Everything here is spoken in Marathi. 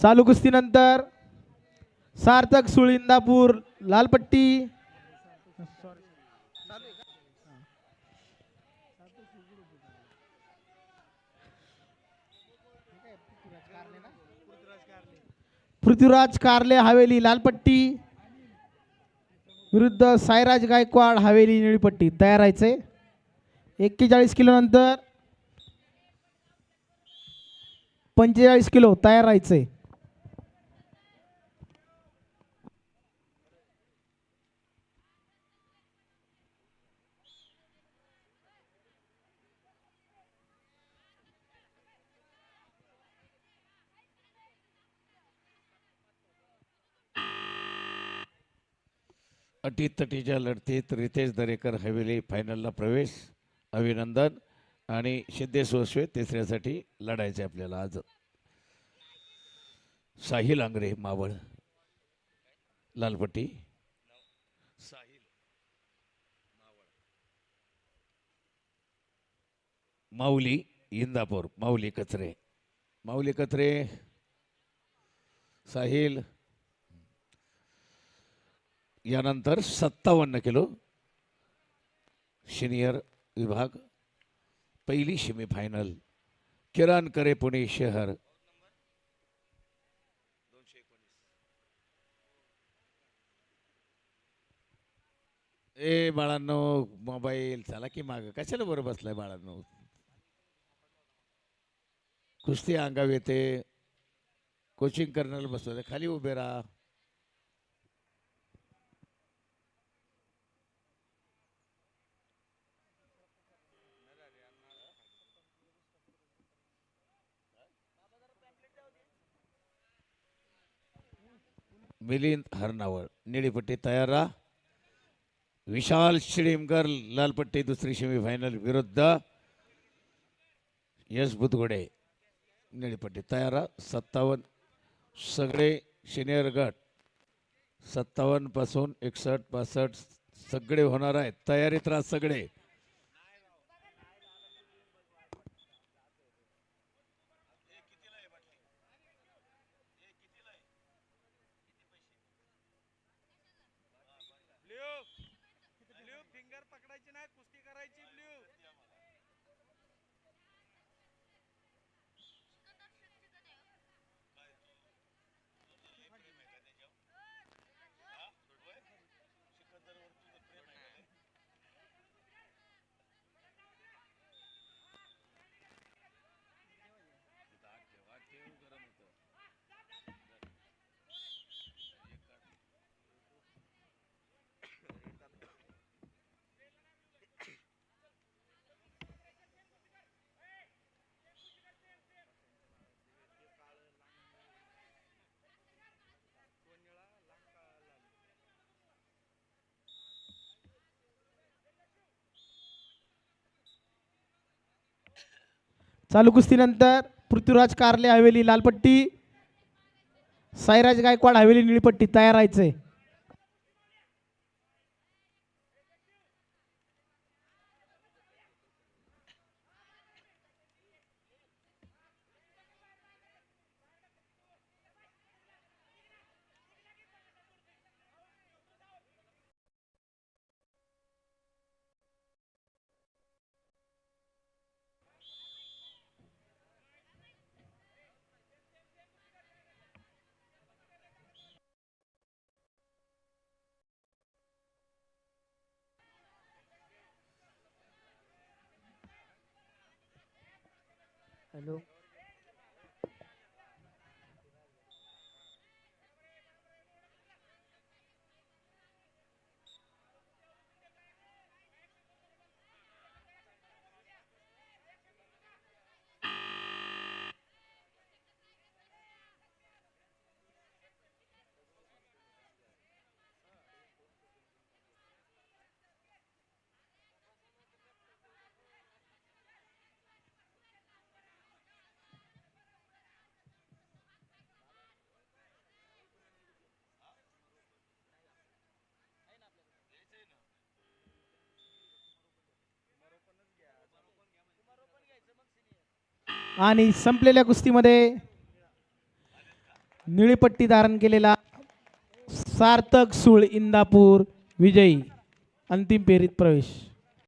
चालू कुस्तीनंतर सार्थक सुळिंदापूर लालपट्टी. पृथ्वीराज कारले हवेली लालपट्टी. विरुद्ध साईराज गायकवाड हवेली निळीपट्टी. तयार व्हायचे एक्केचाळीस किलो नंतर पंचेचाळीस किलो तयार राहायचंय. अटीतटीच्या लढतीत रितेश दरेकर हवेली फायनलला प्रवेश अभिनंदन आणि सिद्धेश्वर तिसऱ्यासाठी लढायचे आपल्याला आज. साहिल आंग्रे मावळ. लालपट्टी. साहिल माऊली इंदापूर. माऊली कचरे. माऊली कचरे. साहिल यानंतर सत्तावन्न किलो सिनियर विभाग पहिली सेमीफायनल किरण करे पुणे शहर. ए बाळांनो मोबाईल चला की माग? कशाला बरं बसलाय बाळांनो? कुस्ती अंगाव येते. कोचिंग करण्याला बसवते खाली उभे राहा. मिलिंद हरनावळ. निळीपट्टी तयार राहा. विशाल शिडीमकर लालपट्टी दुसरी सेमीफायनल विरुद्ध. यश बुतगुडे निळीपट्टी तयार राहा. सत्तावन्न. सगळे सिनियर गट. सत्तावन्नपासून एकसष्ट पासष्ट सगळे होणार आहेत. तयारीत राहा सगळे. चालू कुस्तीनंतर पृथ्वीराज कारले हवेली लालपट्टी. साईराज गायकवाड हवेली निळीपट्टी तयार राहायचंय. Hello. आणि संपलेल्या कुस्तीमध्ये निळीपट्टी धारण केलेला सार्थक सुळ इंदापूर विजयी अंतिम फेरीत प्रवेश.